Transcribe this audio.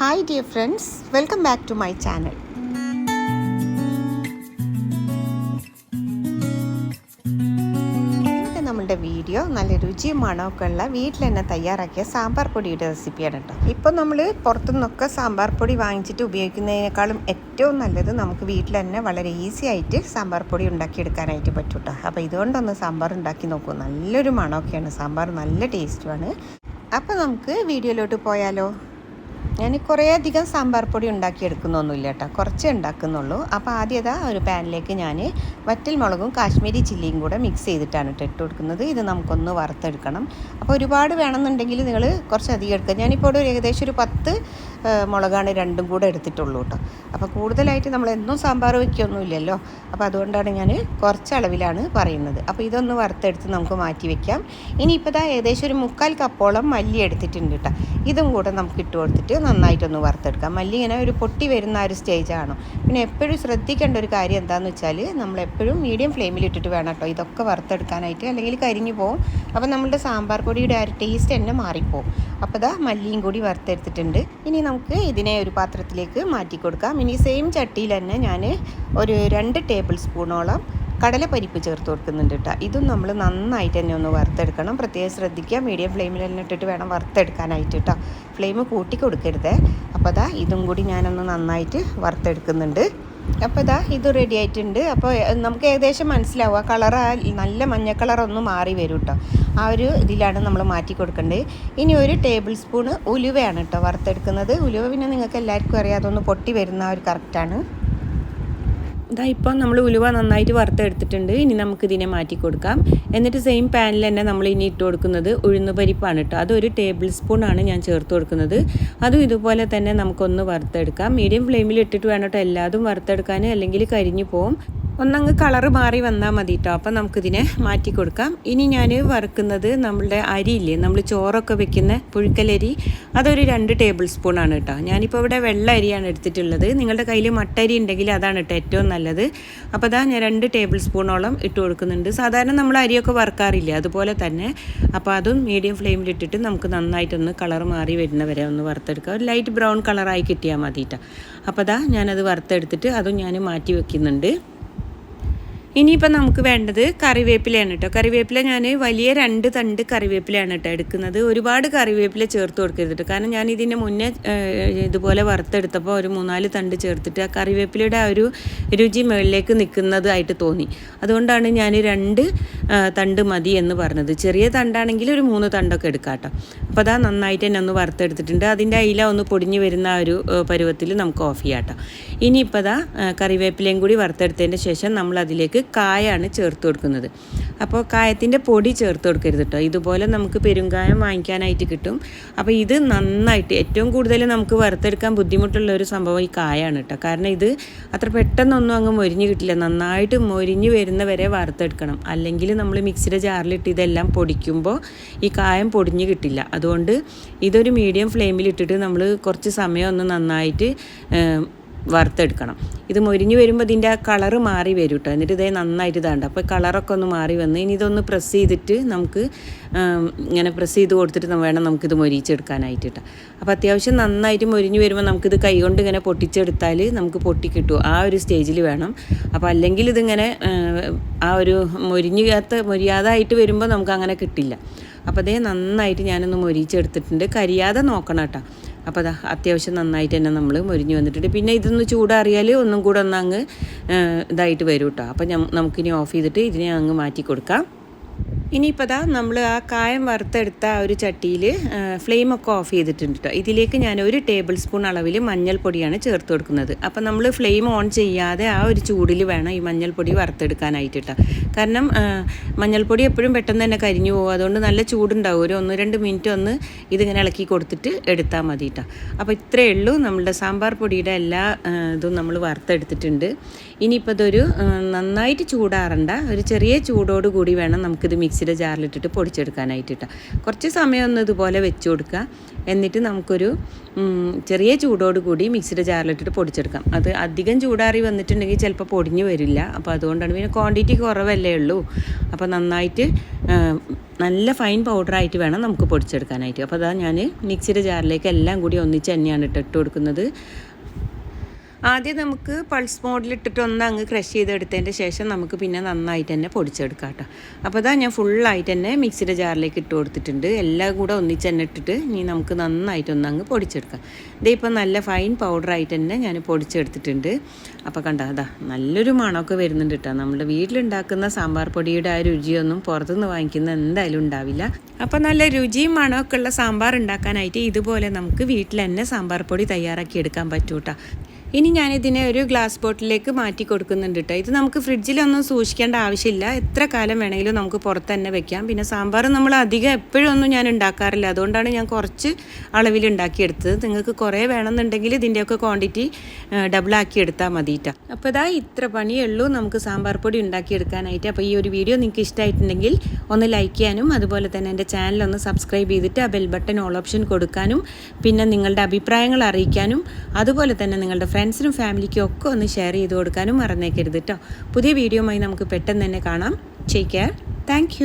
Hi dear friends welcome back to my channel ഇന്നത്തെ നമ്മുടെ video നല്ല രുചിയും മണമൊക്കെ ഉള്ള വീട്ടിൽ തന്നെ തയ്യാറാക്കിയ സാമ്പാർ പൊടിയുടെ റെസിപ്പിയാണ് കേട്ടോ. ഇപ്പോൾ നമ്മൾ പുറത്തുനിന്നൊക്കെ സാമ്പാർ പൊടി വാങ്ങിച്ചിട്ട് ഉപയോഗിക്കുന്നതിനേക്കാളും ഏറ്റവും നല്ലത് നമുക്ക് വീട്ടിൽ തന്നെ വളരെ ഈസി ആയിട്ട് സാമ്പാർ പൊടി ഉണ്ടാക്കിയെടുക്കാനായിട്ട് പറ്റും കേട്ടോ. അപ്പോൾ ഇതുകൊണ്ടൊന്ന് സാമ്പാർ ഉണ്ടാക്കി നോക്കൂ. നല്ലൊരു മണമൊക്കെയാണ്. സാമ്പാർ നല്ല ടേസ്റ്റുമാണ് അപ്പോൾ നമുക്ക് വീഡിയോയിലോട്ട് പോയാലോ. ഞാൻ കുറേ അധികം സാമ്പാർ പൊടി ഉണ്ടാക്കിയെടുക്കുന്നൊന്നുമില്ല കേട്ടോ. കുറച്ചേ ഉണ്ടാക്കുന്നുള്ളൂ. അപ്പോൾ ആദ്യം ഒരു പാനിലേക്ക് ഞാൻ വറ്റൽ മുളകും കാശ്മീരി ചില്ലിയും കൂടെ മിക്സ് ചെയ്തിട്ടാണ് കേട്ടോ ഇട്ട് കൊടുക്കുന്നത്. ഇത് നമുക്കൊന്ന് വറുത്തെടുക്കണം. അപ്പോൾ ഒരുപാട് വേണമെന്നുണ്ടെങ്കിൽ നിങ്ങൾ കുറച്ച് അധികം എടുക്കുക. ഞാനിപ്പോൾ ഒരു ഏകദേശം ഒരു പത്ത് മുളകാണ് രണ്ടും കൂടെ എടുത്തിട്ടുള്ളൂ കേട്ടോ. അപ്പോൾ കൂടുതലായിട്ട് നമ്മൾ എന്നും സാമ്പാർ വയ്ക്കൊന്നുമില്ലല്ലോ. അപ്പോൾ അതുകൊണ്ടാണ് ഞാൻ കുറച്ച് അളവിലാണ് പറയുന്നത്. അപ്പോൾ ഇതൊന്ന് വറുത്തെടുത്ത് നമുക്ക് മാറ്റി വയ്ക്കാം. ഇനിയിപ്പോൾ ഇതാ ഏകദേശം ഒരു മുക്കാൽ കപ്പോളം മല്ലി എടുത്തിട്ടുണ്ട് കേട്ടോ. ഇതും കൂടെ നമുക്ക് ഇട്ട് കൊടുത്തിട്ട് നന്നായിട്ടൊന്ന് വറുത്തെടുക്കാം. മല്ലി ഇങ്ങനെ ഒരു പൊട്ടി വരുന്ന ഒരു സ്റ്റേജാണ് പിന്നെ എപ്പോഴും ശ്രദ്ധിക്കേണ്ട ഒരു കാര്യം എന്താണെന്ന് വെച്ചാൽ നമ്മൾ എപ്പോഴും മീഡിയം ഫ്ലെയിമിൽ ഇട്ടിട്ട് വേണം കേട്ടോ. ഇതൊക്കെ വറുത്തെടുക്കാനായിട്ട് അല്ലെങ്കിൽ കരിഞ്ഞു പോകും അപ്പോൾ നമ്മളുടെ സാമ്പാർ പൊടിയുടെ ആ ഒരു ടേസ്റ്റ് തന്നെ മാറിപ്പോവും. അപ്പോൾ ഇതാ മല്ലിയും കൂടി വറുത്തെടുത്തിട്ടുണ്ട്. ഇനി നമുക്ക് ഇതിനെ ഒരു പാത്രത്തിലേക്ക് മാറ്റി കൊടുക്കാം ഇനി സെയിം ചട്ടിയിൽ തന്നെ ഞാൻ ഒരു രണ്ട് ടേബിൾ സ്പൂണോളം കടലപ്പരിപ്പ് ചേർത്ത് കൊടുക്കുന്നുണ്ട് കേട്ടോ ഇതും നമ്മൾ നന്നായിട്ട് തന്നെ ഒന്ന് വറുത്തെടുക്കണം. പ്രത്യേകം ശ്രദ്ധിക്കുക. മീഡിയം ഫ്ലെയിമിൽ തന്നെ ഇട്ടിട്ട് വേണം വറുത്തെടുക്കാനായിട്ട് കേട്ടോ ഫ്ലെയിം കൂട്ടി കൊടുക്കരുത്. അപ്പോൾ അതാ ഇതും കൂടി ഞാനൊന്ന് നന്നായിട്ട് വറുത്തെടുക്കുന്നുണ്ട്. അപ്പോൾ ഇതാ ഇത് റെഡി ആയിട്ടുണ്ട്. അപ്പോൾ നമുക്ക് ഏകദേശം മനസ്സിലാവും. ആ കളർ നല്ല മഞ്ഞ കളർ ഒന്ന് മാറി വരും കേട്ടോ ആ ഒരു ഇതിലാണ് നമ്മൾ മാറ്റി കൊടുക്കേണ്ടത് ഇനി ഒരു ടേബിൾ സ്പൂണ് ഉലുവയാണ് കേട്ടോ വറുത്തെടുക്കുന്നത്. ഉലുവ പിന്നെ നിങ്ങൾക്ക് എല്ലാവർക്കും അറിയാം. അതൊന്ന് പൊട്ടി വരുന്ന ഒരു കറക്റ്റാണ് ഇതാ ഇപ്പം നമ്മൾ ഉലുവ നന്നായിട്ട് വറുത്തെടുത്തിട്ടുണ്ട്. ഇനി നമുക്ക് ഇതിനെ മാറ്റി കൊടുക്കാം. എന്നിട്ട് സെയിം പാനിൽ തന്നെ നമ്മൾ ഇനി ഇട്ട് കൊടുക്കുന്നത് ഉഴുന്ന് പരിപ്പാണ് കേട്ടോ അതൊരു ടേബിൾ സ്പൂൺ ആണ് ഞാൻ ചേർത്ത് കൊടുക്കുന്നത്. അതും ഇതുപോലെ തന്നെ നമുക്കൊന്ന് വറുത്തെടുക്കാം. മീഡിയം ഫ്ലെയിമിൽ ഇട്ടിട്ട് വേണം കേട്ടോ എല്ലാതും വറുത്തെടുക്കാൻ. അല്ലെങ്കിൽ കരിഞ്ഞു പോവും. ഒന്നങ്ങ് കളറ് മാറി വന്നാൽ മതി കേട്ടോ അപ്പം നമുക്കിതിനെ മാറ്റി കൊടുക്കാം. ഇനി ഞാൻ വറുക്കുന്നത് നമ്മളുടെ അരിയില്ലേ? നമ്മൾ ചോറൊക്കെ വെക്കുന്ന പുഴുക്കലരി. അതൊരു രണ്ട് ടേബിൾ സ്പൂണാണ് കേട്ടോ. ഞാനിപ്പോൾ ഇവിടെ വെള്ള അരിയാണ് എടുത്തിട്ടുള്ളത്. നിങ്ങളുടെ കയ്യിൽ മട്ടരി ഉണ്ടെങ്കിൽ അതാണ് കേട്ടോ ഏറ്റവും നല്ലത്. അപ്പോൾ അതാ ഞാൻ രണ്ട് ടേബിൾ സ്പൂണോളം ഇട്ട് കൊടുക്കുന്നുണ്ട്. സാധാരണ നമ്മൾ അരിയൊക്കെ വറുക്കാറില്ല? അതുപോലെ തന്നെ. അപ്പോൾ അതും മീഡിയം ഫ്ലെയിമിലിട്ടിട്ട് നമുക്ക് നന്നായിട്ടൊന്ന് കളർ മാറി വരുന്ന വരെ ഒന്ന് വറുത്തെടുക്കുക ഒരു ലൈറ്റ് ബ്രൗൺ കളറായി കിട്ടിയാൽ മതി കേട്ടോ അപ്പോൾ അതാ ഞാനത് വറുത്തെടുത്തിട്ട് അതും ഞാൻ മാറ്റി വെക്കുന്നുണ്ട്. ഇനിയിപ്പോൾ നമുക്ക് വേണ്ടത് കറിവേപ്പിലയാണ് കേട്ടോ കറിവേപ്പില ഞാൻ വലിയ രണ്ട് തണ്ട് കറിവേപ്പിലയാണ് കേട്ടോ എടുക്കുന്നത്. ഒരുപാട് കറിവേപ്പില ചേർത്ത് കൊടുക്കരുത് കേട്ടോ കാരണം ഞാൻ ഇതിന്റെ മുന്നേ ഇതുപോലെ വറുത്തെടുത്തപ്പോൾ ഒരു മൂന്നാൽ തണ്ട് ചേർത്തിട്ട് ആ കറിവേപ്പിലയുടെ ആ ഒരു രുചി മുകളിലേക്ക് നിൽക്കുന്നതായിട്ട് തോന്നി. അതുകൊണ്ടാണ് ഞാൻ രണ്ട് തണ്ട് മതി എന്ന് പറഞ്ഞത്. ചെറിയ തണ്ടാണെങ്കിൽ ഒരു മൂന്ന് തണ്ടൊക്കെ എടുക്കാം കേട്ടോ അപ്പോൾ അതാ നന്നായിട്ട് തന്നെ ഒന്ന് വറുത്തെടുത്തിട്ടുണ്ട്. അതിന്റെ അയില ഒന്ന് പൊടിഞ്ഞ് വരുന്ന ആ ഒരു പരുവത്തിൽ നമുക്ക് ഓഫ് ചെയ്യാം കേട്ടോ ഇനിയിപ്പോൾ ആ, കറിവേപ്പിലയും കൂടി വറുത്തെടുത്തതിന്റെ ശേഷം നമ്മൾ അതിലേക്ക് കായാണ് ചേർത്ത് കൊടുക്കുന്നത്. അപ്പോൾ കായത്തിന്റെ പൊടി ചേർത്ത് കൊടുക്കരുത് കേട്ടോ ഇതുപോലെ നമുക്ക് പെരുങ്കായം വാങ്ങിക്കാനായിട്ട് കിട്ടും. അപ്പോൾ ഇത് നന്നായിട്ട് ഏറ്റവും കൂടുതൽ നമുക്ക് വറുത്തെടുക്കാൻ ബുദ്ധിമുട്ടുള്ള ഒരു സംഭവം ഈ കായാണ് കേട്ടോ കാരണം ഇത് അത്ര പെട്ടെന്നൊന്നും അങ്ങ് മൊരിഞ്ഞ് കിട്ടില്ല. നന്നായിട്ട് മൊരിഞ്ഞ് വരുന്ന വരെ വറുത്തെടുക്കണം. അല്ലെങ്കിൽ നമ്മൾ മിക്സിയുടെ ജാറിലിട്ട് ഇതെല്ലാം പൊടിക്കുമ്പോൾ ഈ കായം പൊടിഞ്ഞ് കിട്ടില്ല. അതുകൊണ്ട് ഇതൊരു മീഡിയം ഫ്ലെയിമിൽ ഇട്ടിട്ട് നമ്മൾ കുറച്ച് സമയം ഒന്ന് നന്നായിട്ട് വറുത്തെടുക്കണം. ഇത് മൊരിഞ്ഞ് വരുമ്പോൾ ഇതിന്റെ ആ കളറ് മാറി വരും കേട്ടോ എന്നിട്ട് ഇതേ നന്നായിട്ട് ഇതാണ്ട്. അപ്പോൾ കളറൊക്കെ ഒന്ന് മാറി വന്ന് ഇനി ഇതൊന്ന് പ്രസ് ചെയ്തിട്ട് നമുക്ക് ഇങ്ങനെ പ്രസ് ചെയ്ത് കൊടുത്തിട്ട് വേണം നമുക്കിത് മൊരിച്ചെടുക്കാനായിട്ട് കേട്ടോ അപ്പോൾ അത്യാവശ്യം നന്നായിട്ട് മൊരിഞ്ഞ് വരുമ്പോൾ നമുക്കിത് കൈകൊണ്ട് ഇങ്ങനെ പൊട്ടിച്ചെടുത്താൽ നമുക്ക് പൊട്ടിക്കിട്ടും ആ ഒരു സ്റ്റേജിൽ വേണം. അപ്പോൾ അല്ലെങ്കിൽ ഇതിങ്ങനെ ആ ഒരു മൊരിഞ്ഞാത്ത മൊരിയാതായിട്ട് വരുമ്പോൾ നമുക്ക് അങ്ങനെ കിട്ടില്ല. അപ്പോൾ അതേ നന്നായിട്ട് ഞാനൊന്ന് മൊരിച്ചെടുത്തിട്ടുണ്ട്. കരിയാതെ നോക്കണം കേട്ടോ അപ്പോൾ അതാ അത്യാവശ്യം നന്നായിട്ട് തന്നെ നമ്മൾ മൊരിഞ്ഞ് വന്നിട്ടുണ്ട്. പിന്നെ ഇതൊന്ന് ചൂടാറിയാൽ ഒന്നും കൂടെ ഒന്ന് അങ്ങ് ഇതായിട്ട് വരും കേട്ടോ അപ്പോൾ നമുക്കിനി ഓഫ് ചെയ്തിട്ട് ഇതിനെ അങ്ങ് മാറ്റി കൊടുക്കാം. ഇനിയിപ്പോൾ ദാ നമ്മൾ ആ കായം വറുത്തെടുത്ത ആ ഒരു ചട്ടിയിൽ ഫ്ലെയിമൊക്കെ ഓഫ് ചെയ്തിട്ടുണ്ട് കേട്ടോ ഇതിലേക്ക് ഞാൻ ഒരു ടേബിൾ സ്പൂൺ അളവിൽ മഞ്ഞൾപ്പൊടിയാണ് ചേർത്ത് കൊടുക്കുന്നത്. അപ്പോൾ നമ്മൾ ഫ്ലെയിം ഓൺ ചെയ്യാതെ ആ ഒരു ചൂടിൽ വേണം ഈ മഞ്ഞൾപ്പൊടി വറുത്തെടുക്കാനായിട്ട് കേട്ടോ കാരണം മഞ്ഞൾപ്പൊടി എപ്പോഴും പെട്ടെന്ന് തന്നെ കരിഞ്ഞു പോകും. അതുകൊണ്ട് നല്ല ചൂടുണ്ടാവും. ഒരു ഒന്ന് രണ്ട് മിനിറ്റ് ഒന്ന് ഇതിങ്ങനെ ഇളക്കി കൊടുത്തിട്ട് എടുത്താൽ മതി കേട്ടോ അപ്പോൾ ഇത്രയേ ഉള്ളൂ. നമ്മളുടെ സാമ്പാർ പൊടിയുടെ എല്ലാ ഇതും നമ്മൾ വറുത്തെടുത്തിട്ടുണ്ട്. ഇനിയിപ്പോൾ ഇതൊരു ആ, നന്നായിട്ട് ചൂടാറണ്ട. ഒരു ചെറിയ ചൂടോട് കൂടി വേണം നമുക്കിത് മിക്സിയുടെ ജാറിലിട്ടിട്ട് പൊടിച്ചെടുക്കാനായിട്ട് കേട്ടോ കുറച്ച് സമയം ഒന്ന് ഇതുപോലെ വെച്ച് കൊടുക്കുക എന്നിട്ട് നമുക്കൊരു ചെറിയ ചൂടോട് കൂടി മിക്സിയുടെ ജാറിലിട്ടിട്ട് പൊടിച്ചെടുക്കാം. അത് അധികം ചൂടാറി വന്നിട്ടുണ്ടെങ്കിൽ ചിലപ്പോൾ പൊടിഞ്ഞു വരില്ല. അപ്പോൾ അതുകൊണ്ടാണ് പിന്നെ ക്വാണ്ടിറ്റി കുറവല്ലേ ഉള്ളൂ. അപ്പോൾ നന്നായിട്ട് നല്ല ഫൈൻ പൗഡറായിട്ട് വേണം നമുക്ക് പൊടിച്ചെടുക്കാനായിട്ട്. അപ്പോൾ അതാ ഞാൻ മിക്സിയുടെ ജാറിലേക്ക് എല്ലാം കൂടി ഒന്നിച്ച് തന്നെയാണ് ഇട്ടിട്ട് ഇട്ട് കൊടുക്കുന്നത്. ആദ്യം നമുക്ക് പൾസ് മോഡിൽ ഇട്ടിട്ട് ഒന്ന് അങ്ങ് ക്രഷ് ചെയ്തെടുത്തതിന്റെ ശേഷം നമുക്ക് പിന്നെ നന്നായിട്ട് തന്നെ പൊടിച്ചെടുക്കാം കേട്ടോ. അപ്പോൾ ഇതാ ഞാൻ ഫുള്ളായിട്ട് തന്നെ മിക്സിയുടെ ജാറിലേക്ക് ഇട്ട് കൊടുത്തിട്ടുണ്ട്. എല്ലാം കൂടെ ഒന്നിച്ച് തന്നെ ഇട്ടിട്ട് ഇനി നമുക്ക് നന്നായിട്ട് ഒന്ന് അങ്ങ് പൊടിച്ചെടുക്കാം. ഇതേ ഇപ്പം നല്ല ഫൈൻ പൗഡറായിട്ട് തന്നെ ഞാൻ പൊടിച്ചെടുത്തിട്ടുണ്ട്. അപ്പോൾ കണ്ട അതാ നല്ലൊരു മണമൊക്കെ വരുന്നുണ്ട് കേട്ടോ. നമ്മുടെ വീട്ടിലുണ്ടാക്കുന്ന സാമ്പാർ പൊടിയുടെ ആ രുചിയൊന്നും പുറത്തുനിന്ന് വാങ്ങിക്കുന്ന എന്തായാലും ഉണ്ടാവില്ല. അപ്പോൾ നല്ല രുചിയും മണമൊക്കെ ഉള്ള സാമ്പാർ ഉണ്ടാക്കാനായിട്ട് ഇതുപോലെ നമുക്ക് വീട്ടിൽ തന്നെ സാമ്പാർ പൊടി തയ്യാറാക്കി എടുക്കാൻ പറ്റൂട്ടോ ഇനി ഞാനിതിനെ ഒരു ഗ്ലാസ് ബോട്ടിലേക്ക് മാറ്റി കൊടുക്കുന്നുണ്ട് കേട്ടോ. ഇത് നമുക്ക് ഫ്രിഡ്ജിലൊന്നും സൂക്ഷിക്കേണ്ട ആവശ്യമില്ല. എത്ര കാലം വേണമെങ്കിലും നമുക്ക് പുറത്ത് തന്നെ വെക്കാം. പിന്നെ സാമ്പാർ നമ്മൾ അധികം എപ്പോഴും ഒന്നും ഞാൻ ഉണ്ടാക്കാറില്ല. അതുകൊണ്ടാണ് ഞാൻ കുറച്ച് അളവിൽ ഉണ്ടാക്കിയെടുത്തത്. നിങ്ങൾക്ക് കുറേ വേണമെന്നുണ്ടെങ്കിൽ ഇതിന്റെയൊക്കെ ക്വാണ്ടിറ്റി ഡബിളാക്കി എടുത്താൽ മതി കേട്ടോ അപ്പോൾ ഇതാ ഇത്ര പണിയേ ഉള്ളൂ നമുക്ക് സാമ്പാർ പൊടി ഉണ്ടാക്കിയെടുക്കാനായിട്ട്. അപ്പോൾ ഈ ഒരു വീഡിയോ നിങ്ങൾക്ക് ഇഷ്ടമായിട്ടുണ്ടെങ്കിൽ ഒന്ന് ലൈക്ക് ചെയ്യാനും അതുപോലെ തന്നെ എന്റെ ചാനൽ ഒന്ന് സബ്സ്ക്രൈബ് ചെയ്തിട്ട് ആ ബെൽ ബട്ടൺ ഓൾ ഓപ്ഷൻ കൊടുക്കാനും പിന്നെ നിങ്ങളുടെ അഭിപ്രായങ്ങൾ അറിയിക്കാനും അതുപോലെ തന്നെ നിങ്ങളുടെ ഫ്രണ്ട്സിനും ഫാമിലിക്കും ഒക്കെ ഒന്ന് ഷെയർ ചെയ്ത് കൊടുക്കാനും മറന്നേക്കരുത് കേട്ടോ പുതിയ വീഡിയോയുമായി നമുക്ക് പെട്ടെന്ന് തന്നെ കാണാം. Take care thank